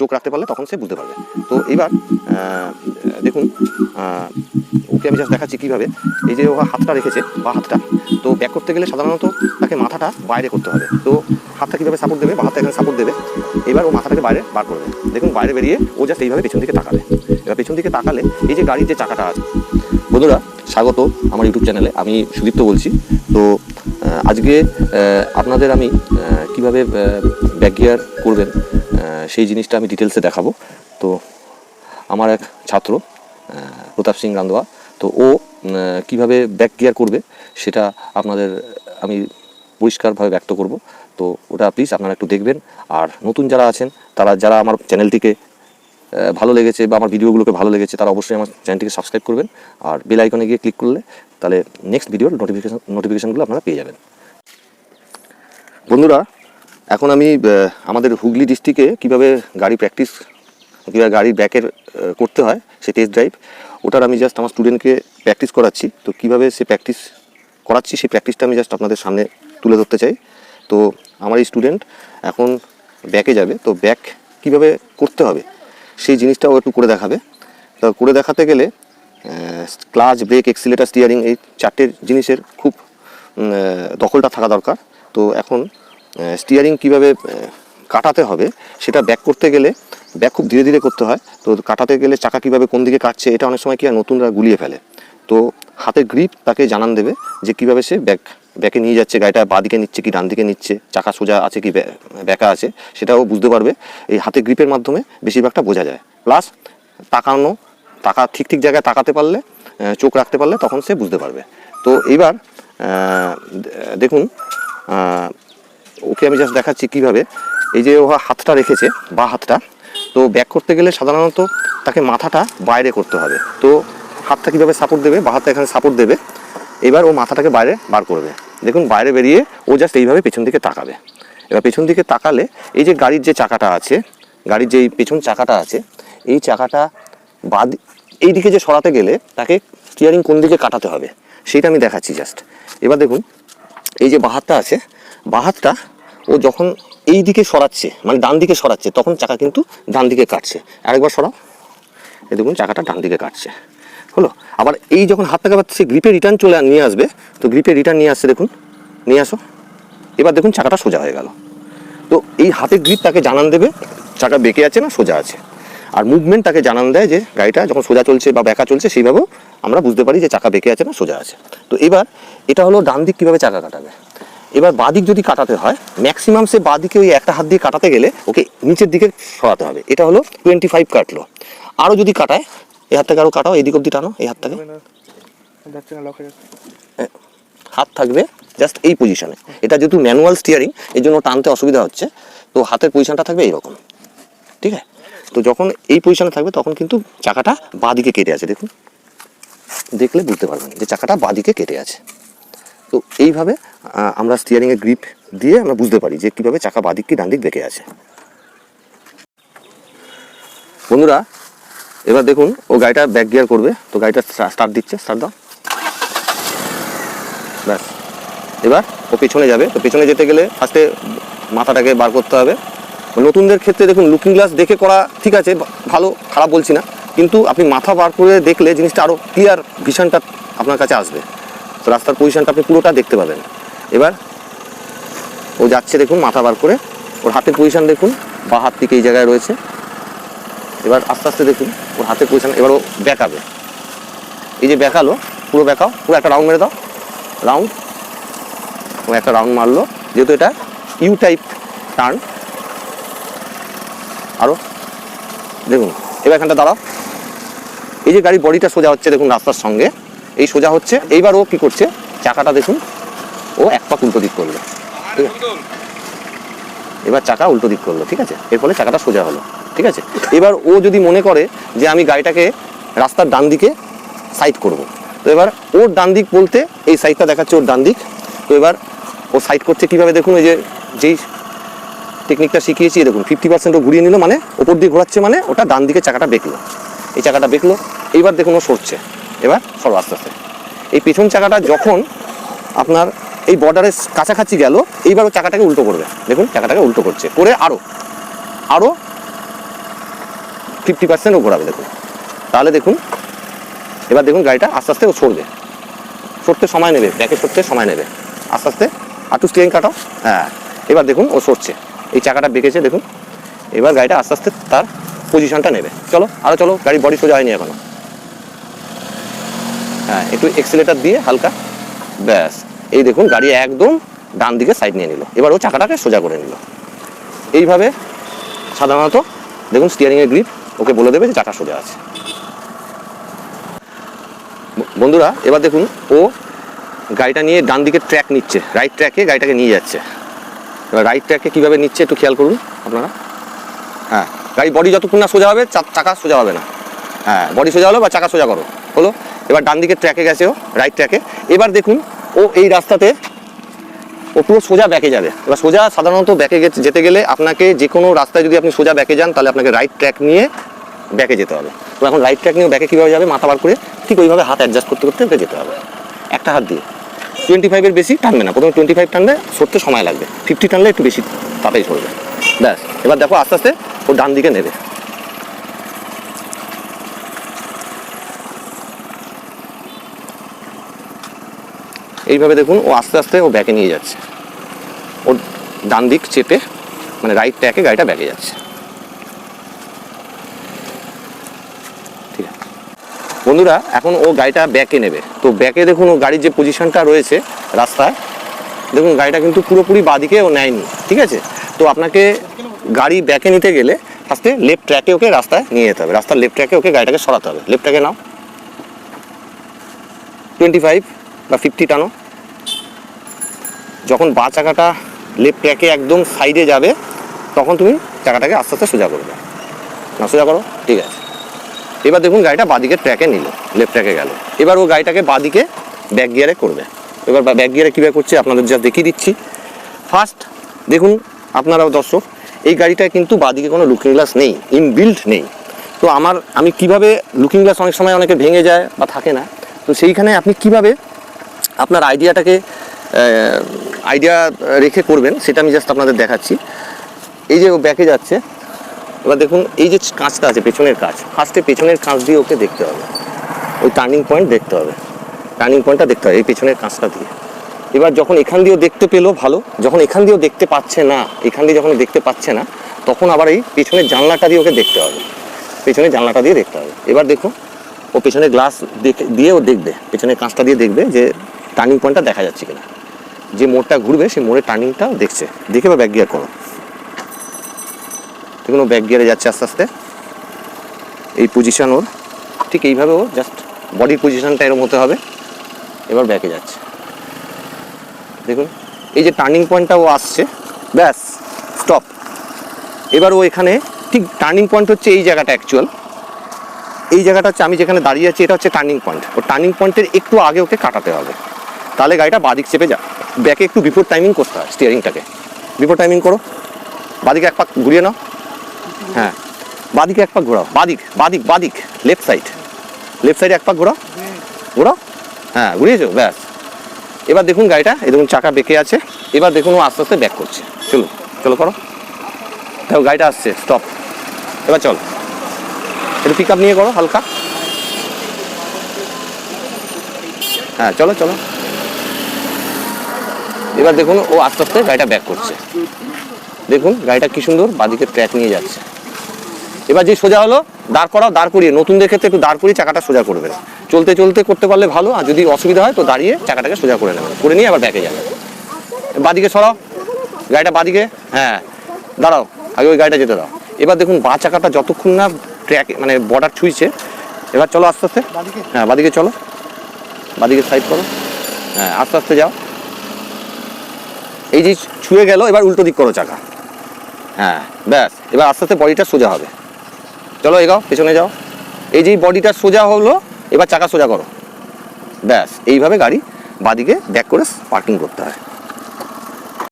চোখ রাখতে পারলে তখন সে বুঝতে পারবে। তো এবার দেখুন ওকে আমি জাস্ট দেখাচ্ছি কীভাবে। এই যে ও হাতটা রেখেছে, বা হাতটা, তো ব্যাক করতে গেলে সাধারণত তাকে মাথাটা বাইরে করতে হবে। তো হাতটা কীভাবে সাপোর্ট দেবে, বা হাতটা এখানে সাপোর্ট দেবে, এবার ও মাথাটাকে বাইরে বার করবে দেখুন, বাইরে বেরিয়ে ও জাস্ট এইভাবে পেছন দিকে তাকাবে। এবার পেছন দিকে তাকালে এই যে গাড়ির যে চাকাটা আছে, বন্ধুরা, স্বাগত আমার ইউটিউব চ্যানেলে আমি সুদীপ্ত বলছি। তো আজকে আপনাদের আমি কীভাবে ব্যাক গিয়ার করবেন সেই জিনিসটা আমি ডিটেলসে দেখাবো। তো আমার এক ছাত্র প্রতাপ সিং রান্দোয়া তো ও কীভাবে ব্যাক গিয়ার করবে সেটা আপনাদের আমি পরিষ্কারভাবে ব্যক্ত করব। তো ওটা প্লিজ আপনারা একটু দেখবেন। আর নতুন যারা আছেন, তারা যারা আমার চ্যানেলটিকে ভালো লেগেছে বা আমার ভিডিওগুলোকে ভালো লেগেছে, তারা অবশ্যই আমার চ্যানেলটিকে সাবস্ক্রাইব করবেন। আর বেল আইকনে গিয়ে ক্লিক করলে তাহলে নেক্সট ভিডিওর নোটিফিকেশন নোটিফিকেশানগুলো আপনারা পেয়ে যাবেন। বন্ধুরা এখন আমি আমাদের হুগলি ডিস্ট্রিক্টে কীভাবে গাড়ি প্র্যাকটিস কীভাবে গাড়ির ব্যাকের করতে হয়, সে টেস্ট ড্রাইভ ওটার আমি জাস্ট আমার স্টুডেন্টকে প্র্যাকটিস করাচ্ছি। তো কীভাবে সে প্র্যাকটিস করাচ্ছি, সেই প্র্যাকটিসটা আমি জাস্ট আপনাদের সামনে তুলে ধরতে চাই। তো আমার এই স্টুডেন্ট এখন ব্যাকে যাবে। তো ব্যাক কীভাবে করতে হবে, সেই জিনিসটাও একটু করে দেখাবে। তো করে দেখাতে গেলে ক্লাচ ব্রেক এক্সিলেটার স্টিয়ারিং এই চারটে জিনিসের খুব দখলটা থাকা দরকার। তো এখন স্টিয়ারিং কীভাবে কাটাতে হবে, সেটা ব্যাক করতে গেলে ব্যাক খুব ধীরে ধীরে করতে হয়। তো কাটাতে গেলে চাকা কীভাবে কোন দিকে কাটছে, এটা অনেক সময় কি হয়, নতুনরা গুলিয়ে ফেলে। তো হাতের গ্রিপ তাকে জানান দেবে যে কীভাবে সে ব্যাক ব্যাকে নিয়ে যাচ্ছে, গাড়িটা বাঁ দিকে নিচ্ছে কি, ডান দিকে নিচ্ছে, চাকা সোজা আছে কি, ব্য- ব্যাকা আছে, সেটাও বুঝতে পারবে। এই হাতের গ্রিপের মাধ্যমে বেশিরভাগটা বোঝা যায়। প্লাস তাকানো, তাকা ঠিক ঠিক জায়গায় তাকাতে পারলে চোখ রাখতে পারলে তখন সে বুঝতে পারবে। তো এবার দেখুন ওকে আমি জাস্ট দেখাচ্ছি কীভাবে। এই যে ও হাতটা রেখেছে, বা হাতটা, তো ব্যাক করতে গেলে সাধারণত তাকে মাথাটা বাইরে করতে হবে। তো হাতটা কীভাবে সাপোর্ট দেবে? বা হাতটা এখানে সাপোর্ট দেবে। এবার ও মাথাটাকে বাইরে বার করবে। দেখুন, বাইরে বেরিয়ে ও জাস্ট এইভাবে পেছন দিকে তাকাবে। এবার পেছন দিকে তাকালে এই যে গাড়ির যে চাকাটা আছে, গাড়ির যে পেছন চাকাটা আছে, এই চাকাটা বাদ এই দিকে যে সরাতে গেলে তাকে স্টিয়ারিং কোন দিকে কাটাতে হবে, সেটা আমি দেখাচ্ছি জাস্ট এবার দেখুন, এই যে বাহাতটা আছে বাহাতটা ও যখন এই দিকে সরাচ্ছে মানে ডান দিকে সরাচ্ছে, তখন চাকা কিন্তু ডান দিকে কাটছে। আরেকবার সরাও। এই দেখুন, চাকাটা ডান দিকে কাটছে। হলো? আবার এই যখন হাতটাকে আবার সে গ্রিপে রিটার্ন চলে নিয়ে আসবে। তো গ্রিপে রিটার্ন নিয়ে আসছে, দেখুন। নিয়ে আসো। এবার দেখুন, চাকাটা সোজা হয়ে গেল। তো এই হাতের গ্রিপ তাকে জানান দেবে। চাকা বেঁকে আছে না সোজা আছে? আর মুভমেন্ট তাকে জানান দেয় যে, গাড়িটা যখন সোজা চলছে বা বেঁকা চলছে, সেইভাবেও আমরা বুঝতে পারি যে চাকা বেঁকে আছে না সোজা আছে। তো এবার এটা হলো ডান দিক কীভাবে চাকা কাটাবে? এবার বাদিক যদি কাটাতে হয় ম্যাক্সিমাম সে বাদিকে ওই একটা হাত দিয়ে কাটাতে গেলে ওকে নিচের দিকে সরাতে হবে। এটা হলো টোয়েন্টি ফাইভ কাটলো আরও যদি কাটায়, এই হাতটাকে আরও কাটাও, এদিক অব্দি টানো, এই হাতটাকে। হয়ে, হাত থাকবে জাস্ট এই পজিশনে এটা যেহেতু ম্যানুয়াল স্টিয়ারিং এর জন্য টানতে অসুবিধা হচ্ছে। তো হাতের পজিশনটা থাকবে এইরকম। ঠিক আছে? তো যখন এই পজিশনে থাকবে, তখন কিন্তু চাকাটা বাঁদিকে কেটে আছে, দেখুন। দেখলে বুঝতে পারবেন যে চাকাটা বাঁদিকে কেটে আছে। তো এইভাবে আমরা স্টিয়ারিংয়ের গ্রিপ দিয়ে আমরা বুঝতে পারি যে কীভাবে চাকা বাঁদিক কি ডান দিক বেঁকে আছে। বন্ধুরা, এবার দেখুন, ও গাড়িটা ব্যাক গিয়ার করবে, তো গাড়িটা স্টার্ট দিচ্ছে স্টার্ট দাও। ব্যাস। এবার ও পেছনে যাবে, তো পেছনে যেতে গেলে ফার্স্টে মাথাটাকে বার করতে হবে। নতুনদের ক্ষেত্রে দেখুন লুকিং গ্লাস দেখে করা ঠিক আছে ভালো, খারাপ বলছি না, কিন্তু আপনি মাথা বার করে দেখলে জিনিসটা আরও ক্লিয়ার ভিশনটা আপনার কাছে আসবে। রাস্তার পজিশনটা আপনি পুরোটা দেখতে পাবেন। এবার ও যাচ্ছে দেখুন, মাথা বার করে। ওর হাতের পজিশন দেখুন, বা হাত থেকে এই জায়গায় রয়েছে। এবার আস্তে আস্তে দেখুন, ওর হাতের পজিশন এবার ও ব্যাকাবে এই যে ব্যাকালো পুরো ব্যাকাও পুরো একটা রাউন্ড মেরে দাও। রাউন্ড ও একটা রাউন্ড মারলো, যেহেতু এটা ইউ টাইপ টার্ন আরও দেখুন, এবার এখানটা দাঁড়াও। এই যে গাড়ির বডিটা সোজা হচ্ছে, দেখুন, রাস্তার সঙ্গে। এই সোজা হচ্ছে। এইবার ও কি করছে? চাকাটা দেখুন। ও এক পাক উল্টো দিক করল? এবার চাকা উল্টো দিক করল, ঠিক আছে? এর ফলে চাকাটা সোজা হলো, ঠিক আছে? এবার ও যদি মনে করে যে আমি গাড়িটাকে রাস্তার ডান দিকে সাইড করব, তো এবার ওর ডান দিক বলতে এই সাইডটা দেখাচ্ছে ওর ডান দিক। তো এবার ও সাইড করছে কীভাবে? দেখুন ওই যে যেই টেকনিকটা শিখিয়েছি, দেখুন ফিফটি পার্সেন্ট ও ঘুরিয়ে নিল মানে ওপর দিকে ঘোরাচ্ছে মানে ওটা ডান দিকে চাকাটা বেঁকলো। এই চাকাটা বেঁকলো। এইবার দেখুন ও সরছে। এবার সরো আস্তে আস্তে। এই পেছন চাকাটা যখন আপনার এই বর্ডারের কাছাকাছি গেল, এইবার চাকাটাকে উল্টো করবে। দেখুন, চাকাটাকে উল্টো করছে। করে আরও আরও ফিফটি পার্সেন্টও ঘোরাবে দেখুন। তাহলে দেখুন, এবার দেখুন গাড়িটা আস্তে আস্তে ও সরবে। সরতে সময় নেবে, ব্যাকে সরতে সময় নেবে। আস্তে আস্তে আটু স্টিয়ারিং কাটাও। হ্যাঁ এবার দেখুন ও সরছে। এই চাকাটা বেঁকেছে, দেখুন। এবার গাড়িটা আস্তে আস্তে তার পজিশনটা নেবে। চলো আরও চলো গাড়ি বডি সোজা হয়নি এখনও। হ্যাঁ একটু এক্সিলেটার দিয়ে হালকা। ব্যাস, এই দেখুন, গাড়ি একদম ডান দিকে সাইড নিয়ে নিল। এবার ও চাকাটাকে সোজা করে নিল। এইভাবে সাধারণত, দেখুন স্টিয়ারিংয়ের গ্রিপ ওকে বলে দেবে যে চাকা সোজা আছে। বন্ধুরা, এবার দেখুন, ও গাড়িটা নিয়ে ডান দিকে ট্র্যাক নিচ্ছে। রাইট ট্র্যাকে গাড়িটাকে নিয়ে যাচ্ছে। এবার রাইট ট্র্যাকে কীভাবে নিচ্ছে একটু খেয়াল করুন আপনারা। হ্যাঁ গাড়ি বডি যতক্ষণ না সোজা হবে চাকা সোজা হবে না। হ্যাঁ বডি সোজা হলো বা চাকা সোজা করো। হলো? এবার ডান দিকে ট্র্যাকে গেছে ও রাইট ট্র্যাকে এবার দেখুন, ও এই রাস্তাতে, ও পুরো সোজা ব্যাকে যাবে। এবার সোজা সাধারণত ব্যাকে যেতে গেলে আপনাকে যে কোনো রাস্তায় যদি আপনি সোজা ব্যাকে যান, তাহলে আপনাকে রাইট ট্র্যাক নিয়ে ব্যাকে যেতে হবে। তো এখন রাইট ট্র্যাক নিয়ে ব্যাকে কীভাবে যাবে, মাথা বার করে ঠিক ওইভাবে হাত অ্যাডজাস্ট করতে করতে ওকে যেতে হবে। একটা হাত দিয়ে। টোয়েন্টি ফাইভের বেশি টানবে না, প্রথমে টোয়েন্টি ফাইভ টানলে সরতে সময় লাগবে। ফিফটি টানলে একটু বেশি তাড়াতাড়ি সরবে। ব্যাস, এবার দেখো আস্তে আস্তে ও ডান দিকে নেবে। এইভাবে দেখুন, ও আস্তে আস্তে ও ব্যাকে নিয়ে যাচ্ছে। ওর ডান দিক চেপে মানে রাইট ট্র্যাকে গাড়িটা ব্যাকে যাচ্ছে। ঠিক আছে। বন্ধুরা, এখন ও গাড়িটা ব্যাকে নেবে। তো ব্যাকে দেখুন, ও গাড়ির যে পজিশনটা রয়েছে রাস্তায়, দেখুন, গাড়িটা কিন্তু পুরোপুরি বাদিকে ও নেয়নি। ঠিক আছে? তো আপনাকে গাড়ি ব্যাকে নিতে গেলে ফার্স্টে লেফট ট্র্যাকে ওকে রাস্তায় নিয়ে যেতে হবে। রাস্তার লেফট ট্র্যাকে ওকে গাড়িটাকে সরাতে হবে। লেফট ট্র্যাকে নাও। টোয়েন্টি ফাইভ বা ফিফটি টানো। যখন বা চাকাটা লেফট ট্র্যাকে একদম সাইডে যাবে, তখন তুমি চাকাটাকে আস্তে আস্তে সোজা করবে। না, সোজা করো, ঠিক আছে। এবার দেখুন গাড়িটা বাদিকে ট্র্যাকে নিল লেফট ট্র্যাকে গেল। এবার ও গাড়িটাকে বাদিকে ব্যাক গিয়ারে করবে। এবার ব্যাক গিয়ারে কীভাবে করছে আপনাদের যা দেখিয়ে দিচ্ছি। ফার্স্ট দেখুন আপনারাও দর্শক, এই গাড়িটায় কিন্তু বাদিকে কোনো লুকিং গ্লাস নেই ইনবিল্ট নেই। তো আমার, আমি কীভাবে লুকিং গ্লাস অনেক সময় অনেকে ভেঙে যায় বা থাকে না, তো সেইখানে আপনি কীভাবে আপনার আইডিয়াটাকে আইডিয়া রেখে করবেন, সেটা আমি জাস্ট আপনাদের দেখাচ্ছি। এই যে ও ব্যাকে যাচ্ছে, এবার দেখুন, এই যে কাঁচটা আছে, পেছনের কাঁচ ফার্স্টে পেছনের কাঁচ দিয়ে ওকে দেখতে হবে। ওই টার্নিং পয়েন্ট দেখতে হবে। টার্নিং পয়েন্টটা দেখতে হবে, এই পেছনের কাঁচটা দিয়ে। এবার যখন এখান দিয়েও দেখতে পেল ভালো, যখন এখান দিয়েও দেখতে পাচ্ছে না, এখান দিয়ে যখন দেখতে পাচ্ছে না, তখন আবার এই পেছনের জানলাটা দিয়ে ওকে দেখতে হবে। পেছনের জানলাটা দিয়ে দেখতে হবে। এবার দেখো ও পেছনের গ্লাস দিয়ে ও দেখবে, পেছনের কাঁচটা দিয়ে দেখবে যে টার্নিং পয়েন্টটা দেখা যাচ্ছে কিনা। যে মোড়টা ঘুরবে, সেই মোড়ের টার্নিংটা দেখছে। দেখে বা ব্যাক গিয়ার করো। দেখুন ও ব্যাক গিয়ারে যাচ্ছে আস্তে আস্তে। এই পজিশান ওর। ঠিক এইভাবে ও জাস্ট বডির পজিশানটা এরকম হতে হবে। এবার ব্যাকে যাচ্ছে। দেখুন, এই যে টার্নিং পয়েন্টটা ও আসছে, ব্যাস স্টপ এবার ও এখানে ঠিক টার্নিং পয়েন্ট হচ্ছে এই জায়গাটা অ্যাকচুয়াল এই জায়গাটা হচ্ছে আমি যেখানে দাঁড়িয়ে আছি, এটা হচ্ছে টার্নিং পয়েন্ট ও টার্নিং পয়েন্টের একটু আগে ওকে কাটাতে হবে। তাহলে গাড়িটা বাদিক চেপে যা। ব্যাকে একটু বিফোর টাইমিং করতে হয় স্টিয়ারিংটাকে বিফোর টাইমিং করো। বাদিকে এক পাক ঘুরিয়ে নাও। হ্যাঁ। বাদিকে এক পাক ঘোরাও। বাদিক বাদিক বাদিক। লেফট সাইড লেফট সাইডে এক পাক ঘোরাও। ঘোরাও। হ্যাঁ ঘুরিয়েছো ব্যাস। এবার দেখুন গাড়িটা, এই দেখুন চাকা বেঁকে আছে। এবার দেখুন ও আস্তে আস্তে ব্যাক করছে। চলো চলো করো। দেখো গাড়িটা আসছে স্টপ এবার চল। একটু পিক আপ নিয়ে করো, হালকা। হ্যাঁ চলো চলো। এবার দেখুন, ও আস্তে আস্তে গাড়িটা ব্যাক করছে। দেখুন, গাড়িটা কি সুন্দর, বাদিকে ট্র্যাক নিয়ে যাচ্ছে। এবার যে সোজা হলো, দাঁড় করাও, দাঁড় করিয়ে, নতুনদের ক্ষেত্রে একটু দাঁড় করিয়ে চাকাটা সোজা করবেন চলতে চলতে করতে পারলে ভালো, আর যদি অসুবিধা হয় তো দাঁড়িয়ে চাকাটাকে সোজা করে নেবেন করে নিয়ে আবার ব্যাকে যাবেন বাদিকে সরাও। গাড়িটা বাদিকে হ্যাঁ। দাঁড়াও, আগে ওই গাড়িটা যেতে দাও। এবার দেখুন, বা চাকাটা যতক্ষণ না ট্র্যাক মানে বর্ডার ছুঁইছে, এবার চলো আস্তে আস্তে। হ্যাঁ বাদিকে চলো। বাদিকে সাইড করো। হ্যাঁ আস্তে আস্তে যাও। এই যে ছুঁয়ে গেল, এবার উল্টো দিক করো চাকা। হ্যাঁ ব্যাস, এবার আস্তে আস্তে বডিটা সোজা হবে। চলো এগাও, পেছনে যাও। এই যে বডিটা সোজা হলো, এবার চাকা সোজা করো। ব্যাস, এইভাবে গাড়ি বাদিকে ব্যাক করে পার্কিং করতে হয়।